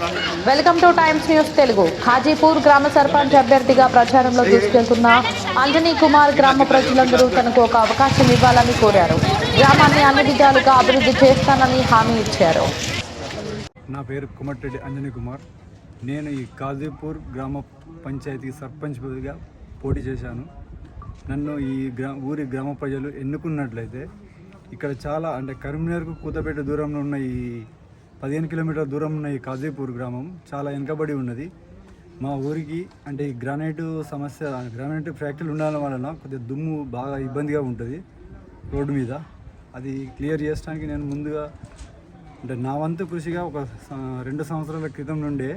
Welcome to Times News Telugu. Khajipur గ్రామ సర్పంచ్ అభ్యర్థిగా ప్రచారంలో దూసుకెళ్తున్న అంజనీ కుమార్ గ్రామ ప్రజలందరూ తనకు ఒక అవకాశం ఇవ్వాలని కోరారు. గ్రామాన్ని అన్ని విధాలుగా అభివృద్ధి చేస్తానని హామీ ఇచ్చారు. నా పేరు కుమర్రెడ్డి అంజనీ కుమార్. నేను ఈ కాజీపూర్ గ్రామ పంచాయతీ సర్పంచ్ పదవిగా పోటీ చేశాను. నన్ను ఈ గ్రా ఊరి గ్రామ ప్రజలు ఎన్నుకున్నట్లయితే ఇక్కడ చాలా అంటే కరీంనగర్కు కూతపేట దూరంలో ఉన్న ఈ పదిహేను కిలోమీటర్ల దూరం ఉన్న ఈ కాజీపూర్ గ్రామం చాలా వెనుకబడి ఉన్నది. మా ఊరికి అంటే ఈ గ్రానైట్ సమస్య గ్రానైట్ ఫ్యాక్టరీలు ఉండడం వలన కొద్దిగా దుమ్ము బాగా ఇబ్బందిగా ఉంటుంది రోడ్డు మీద. అది క్లియర్ చేయడానికి నేను ముందుగా అంటే నా వంతు కృషిగా ఒక రెండు సంవత్సరాల క్రితం నుండే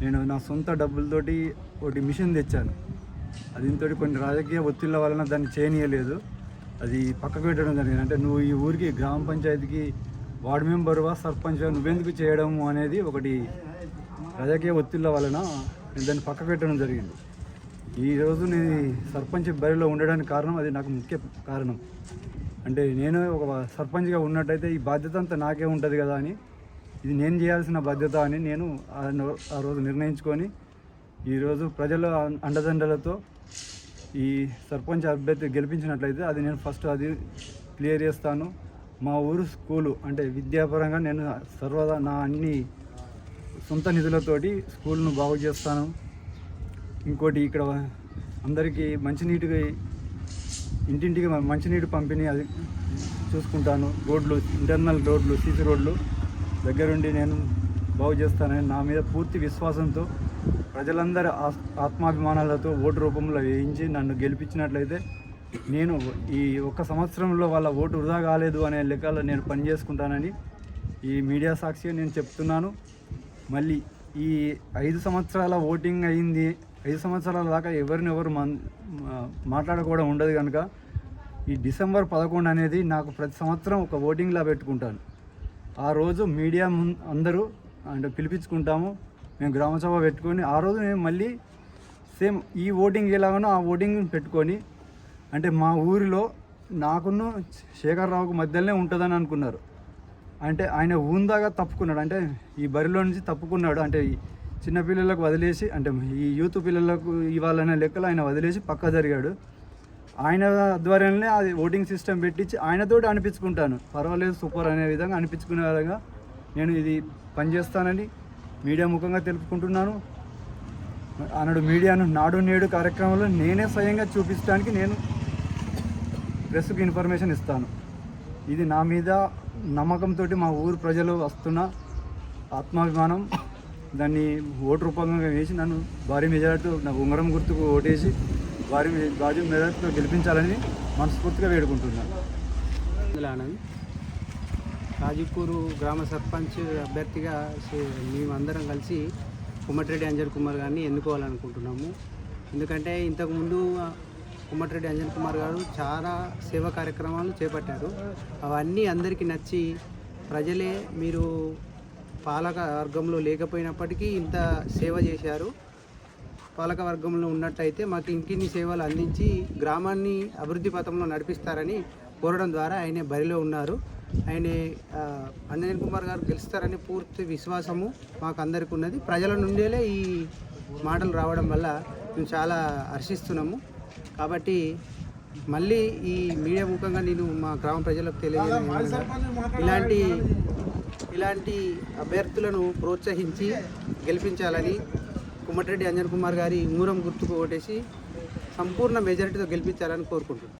నేను నా సొంత డబ్బులతోటి ఒకటి మిషన్ తెచ్చాను. దీంతో కొన్ని రాజకీయ ఒత్తిళ్ళ వలన దాన్ని చేయనీయలేదు. అది పక్కకు పెట్టడం జరిగింది. అంటే నువ్వు ఈ ఊరికి గ్రామ పంచాయతీకి వార్డు మెంబర్వా సర్పంచ్ నువ్వెందుకు చేయడము అనేది ఒకటి రాజకీయ ఒత్తిళ్ళ వలన నేను దాన్ని పక్క పెట్టడం జరిగింది. ఈరోజు నేను సర్పంచ్ బరిలో ఉండడానికి కారణం అది నాకు ముఖ్య కారణం. అంటే నేను ఒక సర్పంచ్గా ఉన్నట్టయితే ఈ బాధ్యత అంతా నాకే ఉంటుంది కదా అని ఇది నేను చేయాల్సిన బాధ్యత అని నేను ఆ రోజు నిర్ణయించుకొని ఈరోజు ప్రజల అండదండలతో ఈ సర్పంచ్ అభ్యర్థి గెలిపించినట్లయితే అది నేను ఫస్ట్ అది క్లియర్ చేస్తాను. మా ఊరు స్కూలు అంటే విద్యాపరంగా నేను సర్వదా నా అన్ని సొంత నిధులతోటి స్కూల్ను బాగు చేస్తాను. ఇంకోటి ఇక్కడ అందరికీ మంచినీటికి ఇంటింటికి మంచినీటి పంపిణీ అది చూసుకుంటాను. రోడ్లు ఇంటర్నల్ రోడ్లు సీసీ రోడ్లు దగ్గరుండి నేను బాగు చేస్తానని నా మీద పూర్తి విశ్వాసంతో ప్రజలందరి ఆత్మాభిమానాలతో ఓటు రూపంలో వేయించి నన్ను గెలిపించినట్లయితే నేను ఈ ఒక్క సంవత్సరంలో వాళ్ళ ఓటు వృధా కాలేదు అనే లెక్కలో నేను పనిచేసుకుంటానని ఈ మీడియా సాక్షి నేను చెప్తున్నాను. మళ్ళీ ఈ ఐదు సంవత్సరాల ఓటింగ్ అయింది. ఐదు సంవత్సరాల దాకా ఎవరినెవరు మన్ మాట్లాడకూడదు ఉండదు కనుక ఈ డిసెంబర్ పదకొండు అనేది నాకు ప్రతి సంవత్సరం ఒక ఓటింగ్లా పెట్టుకుంటాను. ఆ రోజు మీడియా అందరూ అంటే పిలిపించుకుంటాము. మేము గ్రామసభ పెట్టుకొని ఆ రోజు మేము మళ్ళీ సేమ్ ఈ ఓటింగ్ ఎలాగనో ఆ ఓటింగ్ పెట్టుకొని అంటే మా ఊరిలో నాకును శేఖర్ రావుకు మధ్యలోనే ఉంటుందని అనుకున్నారు. అంటే ఆయన ఊందాగా తప్పుకున్నాడు. అంటే ఈ బరిలో నుంచి తప్పుకున్నాడు. అంటే చిన్నపిల్లలకు వదిలేసి అంటే ఈ యూత్ పిల్లలకు ఇవ్వాలనే లెక్కలు ఆయన వదిలేసి పక్క జరిగాడు. ఆయన ఆధ్వర్యంలోనే అది ఓటింగ్ సిస్టమ్ పెట్టించి ఆయనతోటి అనిపించుకుంటాను. పర్వాలేదు సూపర్ అనే విధంగా అనిపించుకునే విధంగా నేను ఇది పనిచేస్తానని మీడియా ముఖంగా తెలుపుకుంటున్నాను. అన్నాడు మీడియాను నాడు నేడు కార్యక్రమంలో నేనే స్వయంగా చూపించడానికి నేను ప్రెస్కి ఇన్ఫర్మేషన్ ఇస్తాను. ఇది నా మీద నమ్మకంతో మా ఊరు ప్రజలు వస్తున్న ఆత్మాభిమానం. దాన్ని ఓటు రూపంగా వేసి నన్ను భారీ మెజార్టీతో నా ఉంగరం గుర్తుకు ఓటేసి భారీ భారీ మెజార్టీతో గెలిపించాలని మనస్ఫూర్తిగా వేడుకుంటున్నాను. ఇందులో ఆనంద్. గ్రామ సర్పంచ్ అభ్యర్థిగా మేమందరం కలిసి కుమ్మటిరెడ్డి అంజర్ కుమార్ గారిని ఎన్నుకోవాలనుకుంటున్నాము. ఎందుకంటే ఇంతకుముందు కుమ్మటిరెడ్డి అంజన్ కుమార్ గారు చాలా సేవా కార్యక్రమాలు చేపట్టారు. అవన్నీ అందరికీ నచ్చి ప్రజలే మీరు పాలక వర్గంలో లేకపోయినప్పటికీ ఇంత సేవ చేశారు. పాలక వర్గంలో ఉన్నట్టయితే మాకు ఇంకిన్ని సేవలు అందించి గ్రామాన్ని అభివృద్ధి పథంలో నడిపిస్తారని కోరడం ద్వారా ఆయన బరిలో ఉన్నారు. ఆయన అంజన్ కుమార్ గారు గెలుస్తారని పూర్తి విశ్వాసము మాకు అందరికీ ఉన్నది. ప్రజల నుండేలే ఈ మాటలు రావడం వల్ల మేము చాలా హర్షిస్తున్నాము. కాబట్టి మళ్ళీ ఈ మీడియా ముఖంగా నేను మా గ్రామ ప్రజలకు తెలియజేయడం ఇలాంటి ఇలాంటి అభ్యర్థులను ప్రోత్సహించి గెలిపించాలని కుమ్మటిరెడ్డి అంజన్ కుమార్ గారి ఉంగురం గుర్తుకు ఓటేసి సంపూర్ణ మెజారిటీతో గెలిపించాలని కోరుకుంటున్నాను.